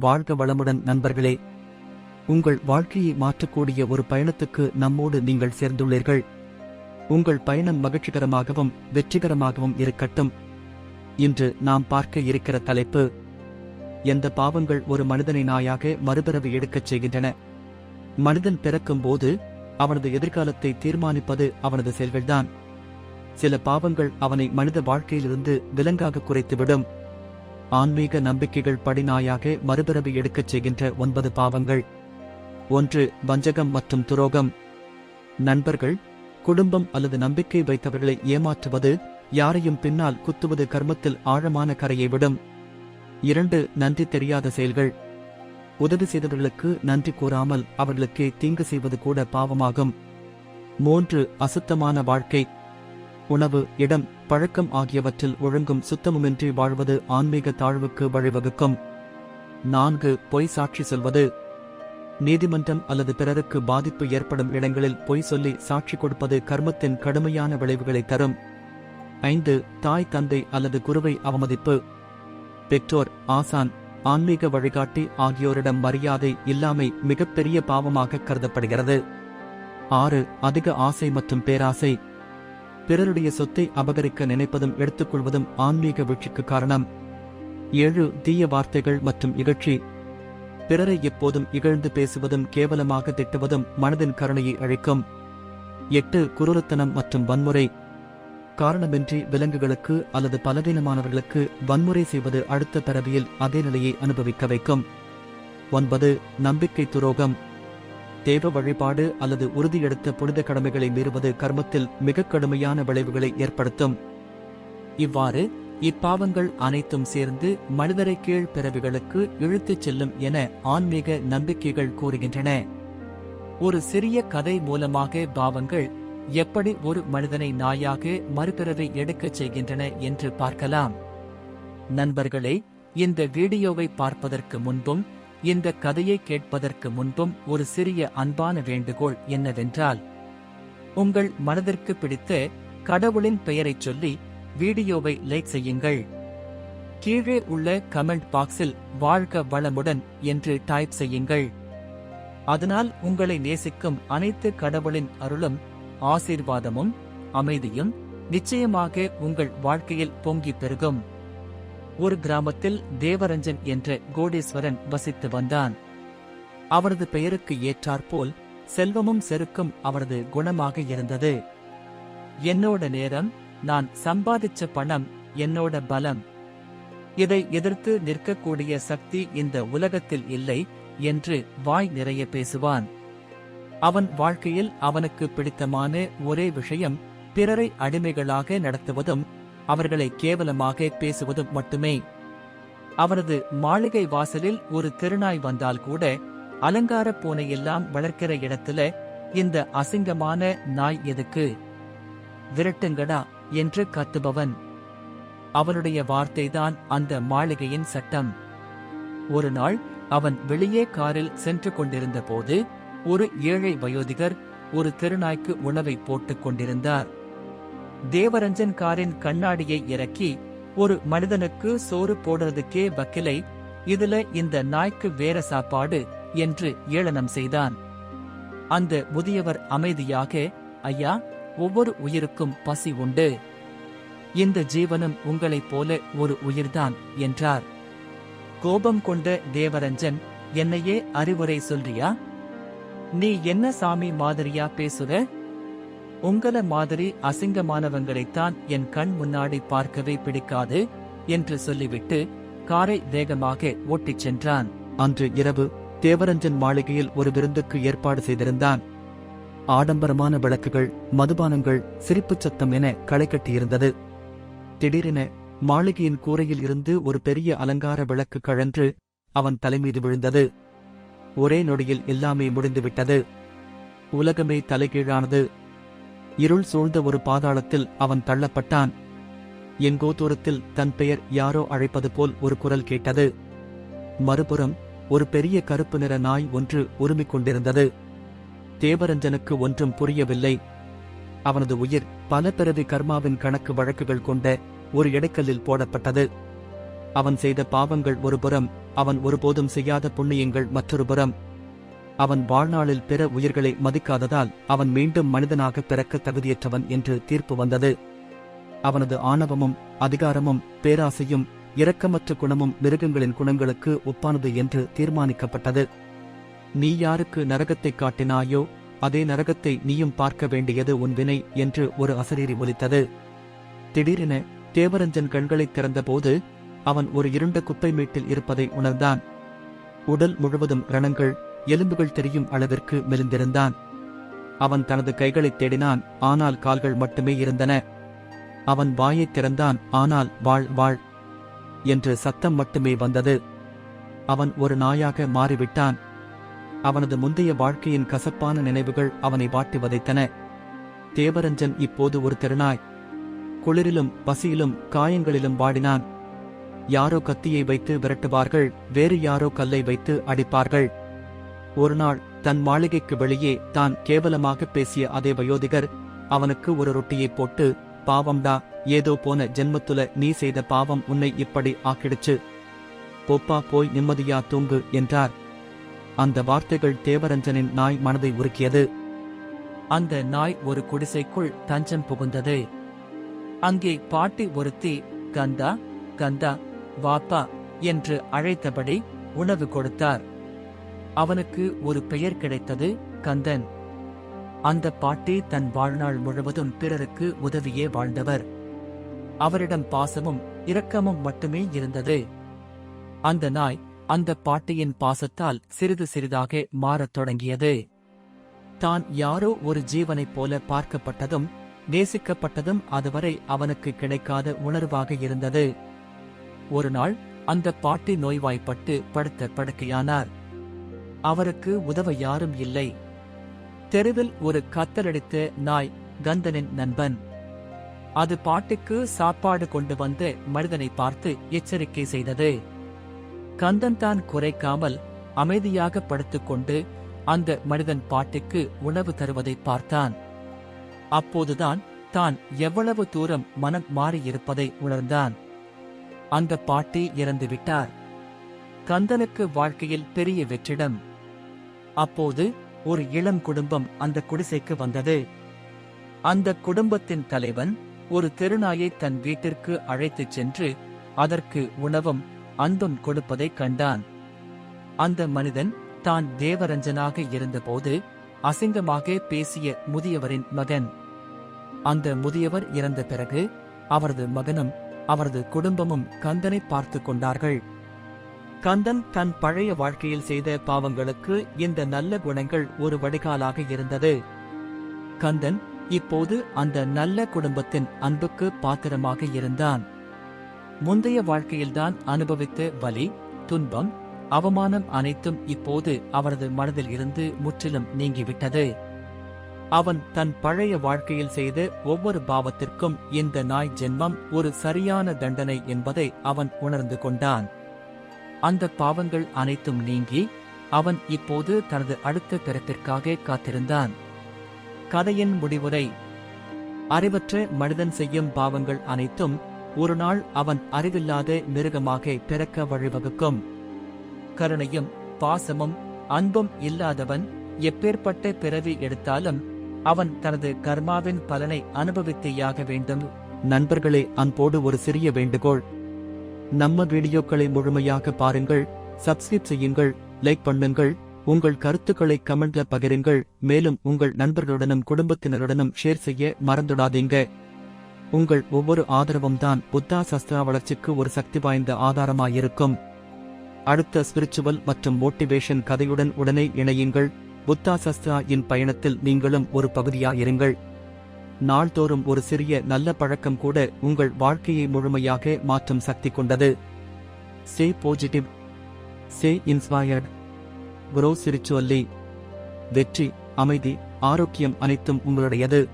வாழ்க வளமுடன் நண்பர்களே. உங்கள் வாழ்க்கையை மாற்றக்கூடிய ஒரு பயணத்துக்கு நம்மோடு நீங்கள் சேர்ந்துள்ளீர்கள். உங்கள் பயணம் மகிழ்ச்சிகரமாகவும் வெற்றிகரமாகவும் இருக்கட்டும். இன்று நாம் பார்க்க இருக்கிற தலைப்பு எந்த பாவங்கள் ஒரு மனிதனை நாயாக மறுபிறவி எடுக்கச் செய்கின்றன. மனிதன் பிறக்கும் போது அவனது எதிர்காலத்தை தீர்மானிப்பது அவனது செயல்கள்தான். சில பாவங்கள் அவனை மனித வாழ்க்கையிலிருந்து விலங்காக குறைத்துவிடும். ஆன்மீக நம்பிக்கைகள் படிநாயாக மறுபிறவி எடுக்கச் செய்கின்ற ஒன்பது பாவங்கள். ஒன்று வஞ்சகம் மற்றும் துரோகம். நண்பர்கள் குடும்பம் அல்லது நம்பிக்கை வைத்தவர்களை ஏமாற்றுவது யாரையும் பின்னால் குத்துவது கர்மத்தில் ஆழமான கரையை விடும். இரண்டு நன்றி தெரியாத செயல்கள். உதவி செய்தவர்களுக்கு நன்றி கூறாமல் அவர்களுக்கு தீங்கு செய்வது கூட பாவமாகும். மூன்று அசுத்தமான வாழ்க்கை. உணவு இடம் பழக்கம் ஆகியவற்றில் ஒழுங்கும் சுத்தமுமின்றி வாழ்வது ஆன்மீக தாழ்வுக்கு வழிவகுக்கும். நான்கு பொய் சாட்சி சொல்வது. நீதிமன்றம் அல்லது பிறருக்கு பாதிப்பு ஏற்படும் இடங்களில் பொய் சொல்லி சாட்சி கொடுப்பது கர்மத்தின் கடுமையான விளைவுகளை தரும். ஐந்து தாய் தந்தை அல்லது குருவை அவமதிப்பு. பெற்றோர் ஆசான் ஆன்மீக வழிகாட்டி ஆகியோரிடம் மரியாதை இல்லாமை மிகப்பெரிய பாவமாக கருதப்படுகிறது. ஆறு அதிக ஆசை மற்றும் பேராசை. பிறருடைய சொத்தை அபகரிக்க நினைப்பதும் எடுத்துக்கொள்வதும் ஆன்மீக வீழ்ச்சிக்கு காரணம். ஏழு தீய வார்த்தைகள் மற்றும் இகழ்ச்சி. பிறரை எப்போதும் இகழ்ந்து பேசுவதும் கேவலமாக திட்டுவதும் மனதின் கருணையை அழிக்கும். எட்டு குரூரத்தனம் மற்றும் வன்முறை. காரணமின்றி விலங்குகளுக்கு அல்லது பலவீனமானவர்களுக்கு வன்முறை செய்வது அடுத்த பிறவியில் அதே நிலையை அனுபவிக்க வைக்கும். ஒன்பது நம்பிக்கை துரோகம். தேவ வழிபாடு அல்லது உறுதியெடுத்த புனித கடமைகளை மீறுவது கர்மத்தில் மிக கடுமையான விளைவுகளை ஏற்படுத்தும். இவ்வாறு இப்பாவங்கள் அனைத்தும் சேர்ந்து மனிதரை கீழ் பிறவிகளுக்கு இழுத்துச் செல்லும் என ஆன்மீக நம்பிக்கைகள் கூறுகின்றன. ஒரு சிறிய கதை மூலமாக பாவங்கள் எப்படி ஒரு மனிதனை நாயாக மறுபிறவை எடுக்கச் செய்கின்றன என்று பார்க்கலாம். நண்பர்களே இந்த வீடியோவை பார்ப்பதற்கு முன்பும் இந்த கதையை கேட்பதற்கு முன்பும் ஒரு சிறிய அன்பான வேண்டுகோள் என்னவென்றால் உங்கள் மனதிற்கு பிடித்த கடவுளின் பெயரைச் சொல்லி வீடியோவை லைக் செய்யுங்கள். கீழே உள்ள கமெண்ட் பாக்ஸில் வாழ்க வளமுடன் என்று டைப் செய்யுங்கள். அதனால் உங்களை நேசிக்கும் அனைத்து கடவுளின் அருளும் ஆசீர்வாதமும் அமைதியும் நிச்சயமாக உங்கள் வாழ்க்கையில் பொங்கி பெருகும். ஒரு கிராமத்தில் தேவரஞ்சன் என்ற கோடீஸ்வரன் வசித்து வந்தான். அவரது பெயருக்கு ஏற்றாற்போல் செல்வமும் செருக்கும் அவரது குணமாக இருந்தது. என்னோட நேரம் நான் சம்பாதிச்ச பணம் என்னோட பலம். இதை எதிர்த்து நிற்கக்கூடிய சக்தி இந்த உலகத்தில் இல்லை என்று வாய் நிறைய பேசுவான். அவன் வாழ்க்கையில் அவனுக்கு பிடித்தமான ஒரே விஷயம் பிறரை அடிமைகளாக நடத்துவதும் அவர்களை கேவலமாக பேசுவதும் மட்டுமே. அவரது மாளிகை வாசலில் ஒரு திருநாய் வந்தால் கூட அலங்கார பூனையெல்லாம் வளர்க்கிற இடத்துல இந்த அசிங்கமான நாய் எதுக்கு? விரட்டுங்கடா என்று கத்துபவன். அவனுடைய வார்த்தைதான் அந்த மாளிகையின் சட்டம். ஒரு நாள் அவன் வெளியே காரில் சென்று கொண்டிருந்த போது ஒரு ஏழை வயோதிகர் ஒரு திருநாய்க்கு உணவை போட்டுக் கொண்டிருந்தார். தேவரஞ்சன் காரின் கண்ணாடியை இறக்கி ஒரு மனிதனுக்கு சோறு போடுறதுக்கே வக்கிலை இதுல இந்த நாய்க்கு வேற சாப்பாடு என்று ஏளனம் செய்தான். அந்த முதியவர் அமைதியாக ஐயா ஒவ்வொரு உயிருக்கும் பசி உண்டு. இந்த ஜீவனும் உங்களைப் போல ஒரு உயிர்தான் என்றார். கோபம் கொண்ட தேவரஞ்சன் என்னையே அறிவுரை சொல்றியா? நீ என்ன சாமி மாதிரியா பேசுற? உங்கள மாதிரி அசிங்கமானவங்களைத்தான் என் கண் முன்னாடி பார்க்கவே பிடிக்காது என்று சொல்லிவிட்டு காரை வேகமாக ஓட்டிச் சென்றான். அன்று இரவு தேவரஞ்சன் மாளிகையில் ஒரு விருந்துக்கு ஏற்பாடு செய்திருந்தான். ஆடம்பரமான விளக்குகள் மதுபானங்கள் சிரிப்புச் சத்தம் என களை கட்டியிருந்தது. திடீரென மாளிகையின் கூரையில் இருந்து ஒரு பெரிய அலங்கார விளக்கு கழன்று அவன் தலைமீது விழுந்தது. ஒரே நொடியில் எல்லாமே முடிந்துவிட்டது. உலகமே தலைகீழானது. இருள் சூழ்ந்த ஒரு பாதாளத்தில் அவன் தள்ளப்பட்டான். எங்கோ தூரத்தில் தன் பெயர் யாரோ அழைப்பது போல் ஒரு குரல் கேட்டது. மறுபுறம் ஒரு பெரிய கருப்பு நிற நாய் ஒன்று உருமிக் கொண்டிருந்தது. தேவரஞ்சனுக்கு ஒன்றும் புரியவில்லை. அவனது உயிர் பல பிறவி கர்மாவின் கணக்கு வழக்குகள் கொண்ட ஒரு இடைக்கல்லில் போடப்பட்டது. அவன் செய்த பாவங்கள் ஒருபுறம் அவன் ஒருபோதும் செய்யாத புண்ணியங்கள் மற்றொரு புறம் அவன் வாழ்நாளில் பிற உயிர்களை மதிக்காததால் அவன் மீண்டும் மனிதனாக பிறக்க தகுதியற்றவன் என்று தீர்ப்பு வந்தது. அவனது ஆணவமும் அதிகாரமும் பேராசையும் இரக்கமற்ற குணமும் மிருகங்களின் குணங்களுக்கு ஒப்பானது என்று தீர்மானிக்கப்பட்டது. நீ யாருக்கு நரகத்தைக் காட்டினாயோ அதே நரகத்தை நீயும் பார்க்க வேண்டியது உன் வினை என்று ஒரு அசரீரி ஒலித்தது. திடீரென தேவரஞ்சன் கண்களைத் திறந்தபோது அவன் ஒரு இருண்ட குப்பை மீட்டில் இருப்பதை உணர்ந்தான். உடல் முழுவதும் ரணங்கள் எலும்புகள் தெரியும் அளவிற்கு மெலிந்திருந்தான். அவன் தனது கைகளைத் தேடினான் ஆனால் கால்கள் மட்டுமே இருந்தன. அவன் வாயைத் திறந்தான் ஆனால் வாழ் வாழ் என்று சத்தம் மட்டுமே வந்தது. அவன் ஒரு நாயாக மாறிவிட்டான். அவனது முந்தைய வாழ்க்கையின் கசப்பான நினைவுகள் அவனை வாட்டி வதைத்தன. தேவரஞ்சன் இப்போது ஒரு திருநாய். குளிரிலும் பசியிலும் காயங்களிலும் வாடினான். யாரோ கத்தியை வைத்து விரட்டுவார்கள் வேறு யாரோ கல்லை வைத்து அடிப்பார்கள். ஒருநாள் தன் மாளிகைக்கு வெளியே தான் கேவலமாக பேசிய அதே வயோதிகர் அவனுக்கு ஒரு ரொட்டியை போட்டு பாவம்டா ஏதோ போன ஜென்மத்துல நீ செய்த பாவம் உன்னை இப்படி ஆக்கிடுச்சு. போப்பா போய் நிம்மதியா தூங்கு என்றார். அந்த வார்த்தைகள் தேவரஞ்சனின் நாய் மனதை உருக்கியது. அந்த நாய் ஒரு குடிசைக்குள் தஞ்சம் புகுந்தது. அங்கே பாட்டி ஒருத்தி கந்தா கந்தா வாப்பா என்று அழைத்தபடி உணவு கொடுத்தார். அவனுக்கு ஒரு பெயர் கிடைத்தது கந்தன். அந்த பாட்டி தன் வாழ்நாள் முழுவதும் பிறருக்கு உதவியே வாழ்ந்தவர். அவரிடம் பாசமும் இரக்கமும் மட்டுமே இருந்தது. அந்த நாய் அந்த பாட்டியின் பாசத்தால் சிறிது சிறிதாக மாறத் தொடங்கியது. தான் யாரோ ஒரு ஜீவனைப் போல பார்க்கப்பட்டதும் நேசிக்கப்பட்டதும் அதுவரை அவனுக்கு கிடைக்காத உணர்வாக இருந்தது. ஒரு நாள் அந்த பாட்டி நோய்வாய்ப்பட்டு படுத்த படுக்கையானார். அவருக்கு உதவ யாரும் இல்லை. தெருவில் ஒரு கத்தலடித்த நாய் கந்தனின் நண்பன். அது பாட்டிக்கு சாப்பாடு கொண்டு வந்து மனிதனை பார்த்து எச்சரிக்கை செய்தது. கந்தன் தான் குறைக்காமல் அமைதியாக படுத்துக்கொண்டு அந்த மனிதன் பாட்டிக்கு உணவு தருவதை பார்த்தான். அப்போதுதான் தான் எவ்வளவு தூரம் மனம் மாறியிருப்பதை உணர்ந்தான். அந்த பாட்டி இறந்துவிட்டார். கந்தனுக்கு வாழ்க்கையில் பெரிய வெற்றிடம். அப்போது ஒரு இளம் குடும்பம் அந்த குடிசைக்கு வந்தது. அந்த குடும்பத்தின் தலைவன் ஒரு தெருநாயை தன் வீட்டிற்கு அழைத்துச் சென்று அதற்கு உணவும் அன்பும் கொடுப்பதைக் கண்டான். அந்த மனிதன் தான் தேவரஞ்சனாக இருந்தபோது அசிங்கமாக பேசிய முதியவரின் மகன். அந்த முதியவர் இறந்த பிறகு அவரது மகனும் அவரது குடும்பமும் கந்தனை பார்த்து கொண்டார்கள். கந்தன் தன் பழைய வாழ்க்கையில் செய்த பாவங்களுக்கு இந்த நல்ல குணங்கள் ஒரு வடிகாலாக இருந்தது. கந்தன் இப்போது அந்த நல்ல குடும்பத்தின் அன்புக்கு பாத்திரமாக இருந்தான். முந்தைய வாழ்க்கையில்தான் அனுபவித்த வலி துன்பம் அவமானம் அனைத்தும் இப்போது அவரது மனதில் இருந்து முற்றிலும் நீங்கிவிட்டது. அவன் தன் பழைய வாழ்க்கையில் செய்த ஒவ்வொரு பாவத்திற்கும் இந்த நாய் ஜென்மம் ஒரு சரியான தண்டனை என்பதை அவன் உணர்ந்து கொண்டான். அந்த பாவங்கள் அனைத்தும் நீங்கி அவன் இப்போது தனது அடுத்த பிறப்பிற்காக காத்திருந்தான். கதையின் முடிவுரை அறிவற்ற மனிதன் செய்யும் பாவங்கள் அனைத்தும் ஒரு நாள் அவன் அறிவில்லாத மிருகமாக பிறக்க வழிவகுக்கும். கருணையும் பாசமும் அன்பும் இல்லாதவன் எப்பேற்பட்ட பிறவி எடுத்தாலும் அவன் தனது கர்மாவின் பலனை அனுபவித்தேயாக வேண்டும். நண்பர்களே அன்போடு ஒரு சிறிய வேண்டுகோள். நம்ம வீடியோக்களை முழுமையாக பாருங்கள் சப்ஸ்கிரைப் செய்யுங்கள் லைக் பண்ணுங்கள் உங்கள் கருத்துக்களை கமெண்ட்ல பகிருங்கள் மேலும் உங்கள் நண்பர்களுடனும் குடும்பத்தினருடனும் ஷேர் செய்ய மறந்துடாதீங்க. உங்கள் ஒவ்வொரு ஆதரவும் தான் புத்தா சஸ்திரா வளர்ச்சிக்கு ஒரு சக்தி வாய்ந்த ஆதாரமாயிருக்கும். அடுத்த ஸ்பிரிச்சுவல் மற்றும் மோட்டிவேஷன் கதையுடன் உடனே இணையுங்கள். புத்தா சஸ்திரா இன் பயணத்தில் நீங்களும் ஒரு பகுதியாயிருங்கள். நாள்தோறும் ஒரு சிறிய நல்ல பழக்கம் கூட உங்கள் வாழ்க்கையை முழுமையாக மாற்றும் சக்தி கொண்டது. Say positive say inspired grow spiritually வெற்றி அமைதி ஆரோக்கியம் அனைத்தும் உங்களுடையது.